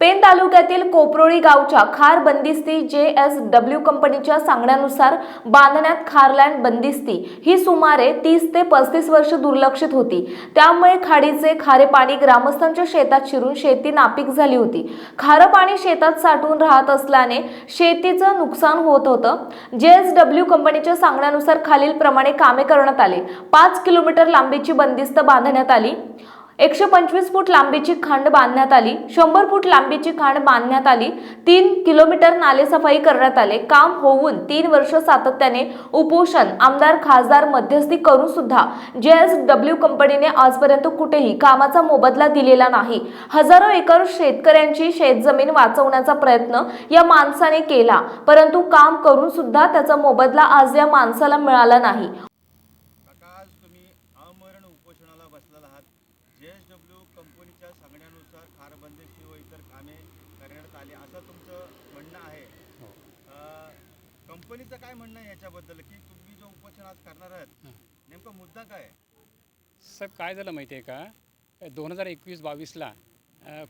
Pen तालुक्यातील कोपरोळी गावच्या खार बंदिस्ती जे एस डब्ल्यू कंपनीच्या सांगण्यानुसार बांधण्यात खारलँड बंदिस्ती ही सुमारे तीस ते पस्तीस वर्ष दुर्लक्षित होती. त्यामुळे खाडीचे खारे पाणी ग्रामस्थांच्या शेतात शिरून शेती नापीक झाली होती. खारं पाणी शेतात साठवून राहत असल्याने शेतीचं नुकसान होत होतं. जे एस डब्ल्यू कंपनीच्या सांगण्यानुसार खालील प्रमाणे कामे करण्यात आले. पाच किलोमीटर लांबीची बंदिस्त बांधण्यात आली. एकशे पंचवीस फूट लांबीची खांड बांधण्यात आली. शंभर फूट लांबीची खांड बांधण्यात आली. तीन किलोमीटर नालेसफाई करण्यात आले. काम होऊन तीन वर्ष सातत्याने उपोषण आमदार खासदार मध्यस्थी करून सुद्धा जे एस डब्ल्यू कंपनीने आजपर्यंत कुठेही कामाचा मोबदला दिलेला नाही. हजारो एकर शेतकऱ्यांची शेतजमीन वाचवण्याचा प्रयत्न या माणसाने केला. परंतु काम करून सुद्धा त्याचा मोबदला आज या माणसाला मिळाला नाही काका आज तुम्ही अमरण उपोषणाला बसलेला आहात जे एस डब्ल्यू कंपनीच्या सांगण्यानुसार खार बंदिशी व इतर कामे करण्यात आली असं तुमचं म्हणणं आहे. अं, कंपनीचं काय म्हणणं आहे याच्याबद्दल? की तुम्ही जो उपोषण आज करणार आहात नेमका मुद्दा काय साहेब काय झालं माहिती आहे का? दोन हजार एकवीस बावीसला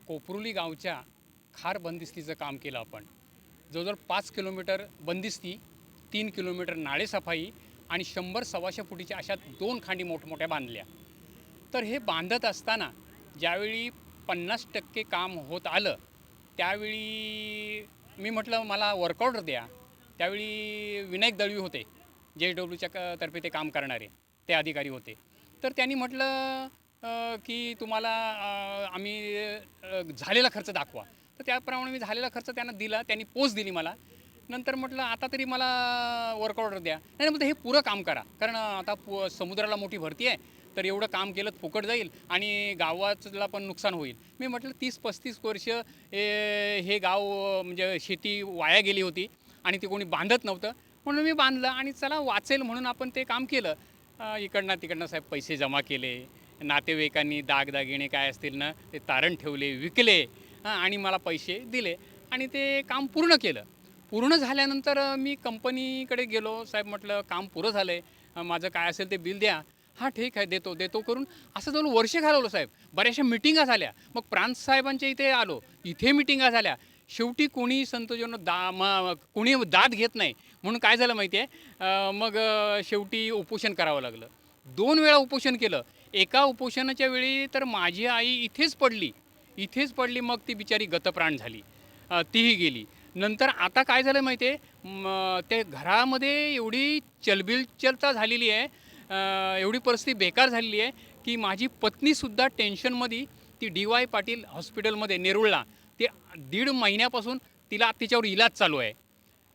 कोपरुली गावच्या खार बंदिस्तीचं काम केलं आपण. जवळजवळ पाच किलोमीटर बंदिस्ती तीन किलोमीटर नाळेसफाई आणि शंभर सव्वाशे फुटीच्या अशा दोन खांडी मोठमोठ्या बांधल्या. तर हे बांधत असताना ज्यावेळी पन्नास टक्के काम होत आलं त्यावेळी मी म्हटलं मला वर्कआउट द्या. त्यावेळी विनायक दळवी होते जे डब्ल्यूच्या क तर्फे ते काम करणारे ते अधिकारी होते. तर त्यांनी म्हटलं की तुम्हाला आम्ही झालेला खर्च दाखवा. तर त्याप्रमाणे मी झालेला खर्च त्यांना दिला त्यांनी पोच दिली मला. नंतर म्हटलं आता तरी मला वर्क ऑर्डर द्या. नाही नाही, म्हटलं हे पुरं काम करा कारण आता पु समुद्राला मोठी भरती आहे तर एवढं काम केलं फुकट जाईल आणि गावाचला पण नुकसान होईल. मी म्हटलं तीस पस्तीस वर्ष हे गाव म्हणजे शेती वाया गेली होती आणि ते कोणी बांधत नव्हतं. म्हणून मी बांधलं आणि चला वाचेल म्हणून आपण ते काम केलं. इकडनं तिकडनं साहेब पैसे जमा केले. नातेवाईकांनी दागदागिने काय असतील ना ते तारण ठेवले विकले आणि मला पैसे दिले. आणि ते काम पूर्ण केलं. पूर्ण झाल्यानंतर मी कंपनीकडे गेलो. साहेब म्हटलं काम पुरं झालं आहे माझं काय असेल ते बिल द्या. हा ठीक आहे देतो देतो करून असं जवळ वर्ष घालवलं साहेब. बऱ्याचशा मिटिंगा झाल्या. मग प्रांत साहेबांच्या इथे आलो. इथे मिटिंगा झाल्या. शेवटी कोणी संतोषन दा म कोणी दाद घेत नाही. म्हणून काय झालं माहिती आहे मग शेवटी उपोषण करावं लागलं. दोन वेळा उपोषण केलं. एका उपोषणाच्या वेळी तर माझी आई इथेच पडली. इथेच पडली मग ती बिचारी गतप्राण झाली. तीही गेली. नंतर आता काय झालं माहिती आहे ते घरामध्ये एवढी चलबिलचलता झालेली आहे. एवढी परिस्थिती बेकार झालेली आहे की माझी पत्नीसुद्धा टेन्शनमध्ये ती डी वाय पाटील हॉस्पिटलमध्ये नेरुळला. ते दीड महिन्यापासून तिला तिच्यावर इलाज चालू आहे.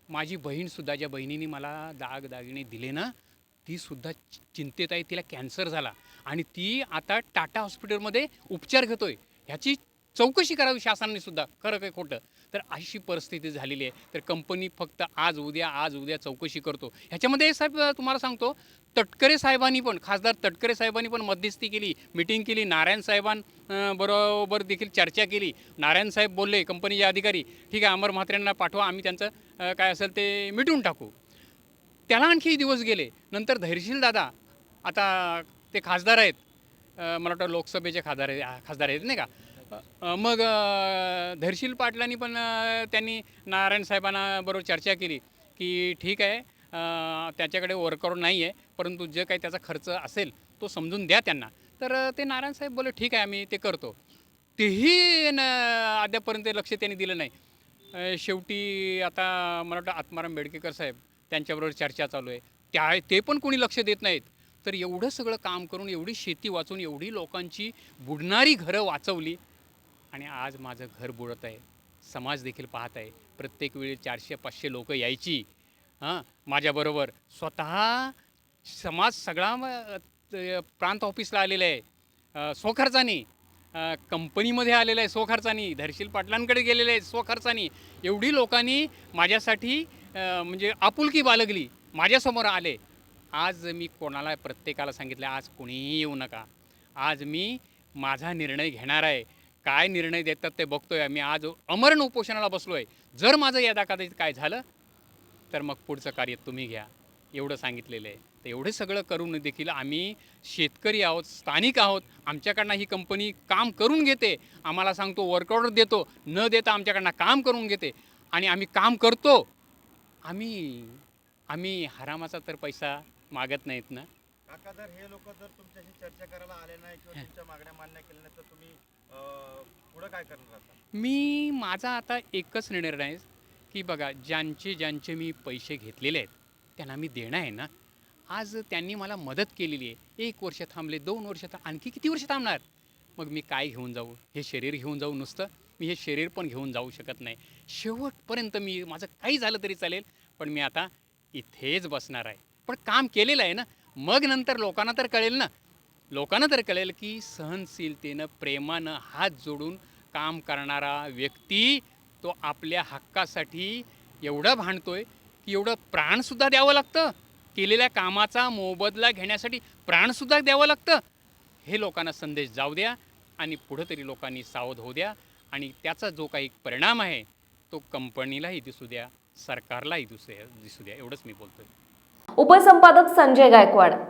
माझी बहीणसुद्धा ज्या बहिणीने मला दाग दागिने दिले ना तीसुद्धा चि- चिंतेत आहे तिला कॅन्सर झाला. आणि ती आता टाटा हॉस्पिटलमध्ये उपचार घेतोय. ह्याची चौकशी करावी शासनाने सुद्धा खरं काय खोटं. तर अशी परिस्थिती झालेली आहे. तर कंपनी फक्त आज उद्या आज उद्या चौकशी करतो. ह्याच्यामध्ये साहेब तुम्हाला सांगतो तटकरे साहेबांनी पण खासदार तटकरे साहेबांनी पण मध्यस्थी केली मिटिंग केली नारायण साहेबां बरोबर देखील चर्चा केली. नारायण साहेब बोलले कंपनीचे अधिकारी ठीक आहे अमर म्हात्र्यांना पाठवा आम्ही त्यांचं काय असेल ते मिटून टाकू. त्याला आणखी दिवस गेले. नंतर धैर्यशील दादा आता ते खासदार आहेत. मला वाटतं लोकसभेचे खासदार आहेत खासदार आहेत नाही का? मग धरशील पाटलांनी पण त्यांनी नारायण साहेबांना बरोबर चर्चा केली की ठीक आहे त्याच्याकडे वर्कआउट नाही आहे परंतु जे काही त्याचा खर्च असेल तो समजून द्या त्यांना. तर ते नारायण साहेब बोलले ठीक आहे आम्ही ते करतो. तेही न अद्यापर्यंत लक्ष त्यांनी दिलं नाही. शेवटी आता मला वाटतं आत्माराम बेडकेकर साहेब त्यांच्याबरोबर चर्चा चालू आहे. त्या ते पण कोणी लक्ष देत नाहीत. तर एवढं सगळं काम करून एवढी शेती वाचून एवढी लोकांची बुडणारी घरं वाचवली आणि आज माझं घर बुडत आहे. समाज देखील पाहत आहे. प्रत्येक वेळी चारशे पाचशे लोक यायची. हां? माझ्याबरोबर स्वतः समाज सगळा प्रांत ऑफिसला आलेला आहे. अ, स्वखर्चानी कंपनीमध्ये आलेलं आहे स्वखर्चानी धरशील पाटलांकडे गेलेले आहे स्वखर्चानी एवढी लोकांनी माझ्यासाठी म्हणजे आपुलकी बालगली माझ्यासमोर आले. आज मी कोणाला प्रत्येकाला सांगितलं आज कोणीही येऊ नका. आज मी माझा निर्णय घेणार आहे. काय निर्णय देतात ते बघतोय आम्ही. आज अमरण उपोषणाला बसलो आहे जर माझं या कदाचित काय झालं तर मग पुढचं कार्य तुम्ही घ्या. एवढं सांगितलेलं आहे. तर एवढं सगळं करून देखील आम्ही शेतकरी आहोत स्थानिक आहोत. आमच्याकडनं ही कंपनी काम करून घेते. आम्हाला सांगतो वर्क ऑर्डर देतो. न देता आमच्याकडनं काम करून घेते. आणि आम्ही काम करतो. आम्ही आम्ही हरामाचा तर पैसा मागत नाहीत ना. हे लोक जर तुमच्याशी चर्चा करायला आले नाही किंवा तुमच्या मागण्या मान्य केल्या नाही तर तुम्ही पुढं काय करणार मी माझा आता एकच निर्णय आहे की बघा ज्यांचे ज्यांचे मी पैसे घेतलेले आहेत त्यांना मी देणं आहे ना. आज त्यांनी मला मदत केलेली आहे. एक वर्ष थांबले दोन वर्ष था आणखी किती वर्ष थांबणार? मग मी काय घेऊन जाऊ? हे शरीर घेऊन जाऊ नुसतं? मी हे शरीर पण घेऊन जाऊ शकत नाही. शेवटपर्यंत मी माझं काही झालं तरी चालेल पण मी आता इथेच बसणार आहे. पण काम केलेलं आहे ना. मग नंतर लोकांना तर कळेल ना. लोकांना तर कळेल की सहनशीलतेनं प्रेमानं हात जोडून काम करणारा व्यक्ती तो आपल्या हक्कासाठी एवढं भांडतोय की एवढं प्राणसुद्धा द्यावं लागतं. केलेल्या कामाचा मोबदला घेण्यासाठी प्राणसुद्धा द्यावं लागतं. हे लोकांना संदेश जाऊ द्या आणि पुढं तरी लोकांनी सावध होऊ द्या आणि त्याचा जो काही परिणाम आहे तो कंपनीलाही दिसू द्या सरकारलाही दिसू द्या दिसू द्या. एवढंच मी बोलतोय. उपसंपादक संजय गायकवाड.